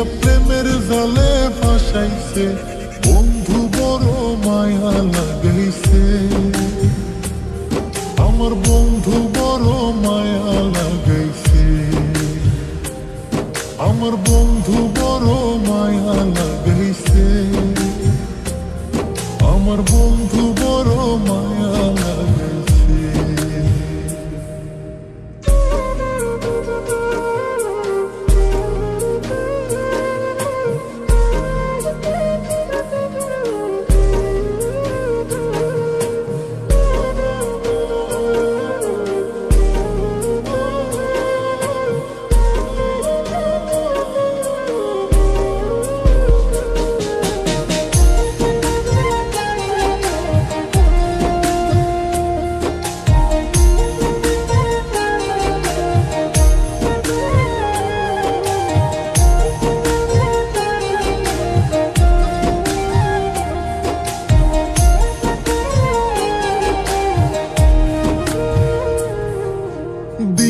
হাইসা প্রেমের বন্ধু বড় মায়া লাগাইছে। আমার বন্ধু বড় মায়া লাগাইছে। আমার বন্ধু বড় মায়া লাগাইছে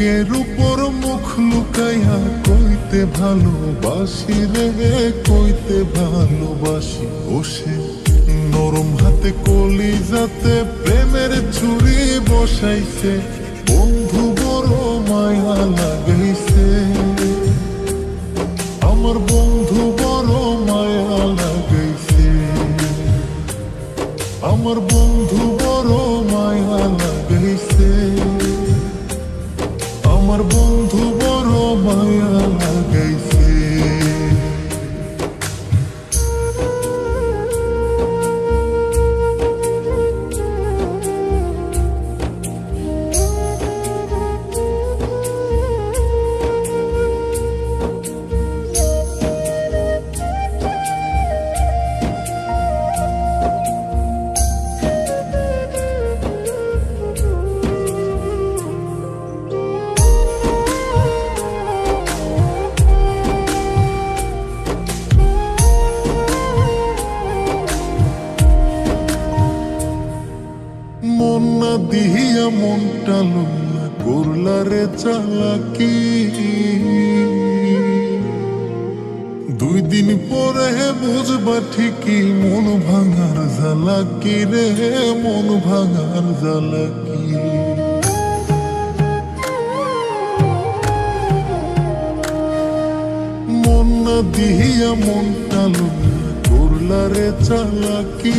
বুকের উপর মুখ লুকাইয়া কইতে ভালোবাসি রে কইতে ভালোবাসি বসে। নরম হাতে কলি যাতে প্রেমের ছুরি বসাইছে, বন্ধু বড় মায়া লাগাইছে। আমার বন্ধু বড় মায়া লাগাইছে। আমার বন্ধু বন্ধু বড় মায়া। দিহিয়া মনটা লইয়া করলা চালাকি। দুই দিন পরে বুঝবা ঠিকই মন ভাঙার জ্বালাকি রে, মন ভাঙার জ্বালাকি। মন না দিহিয়া মনটা লইয়া করলা চালাকি।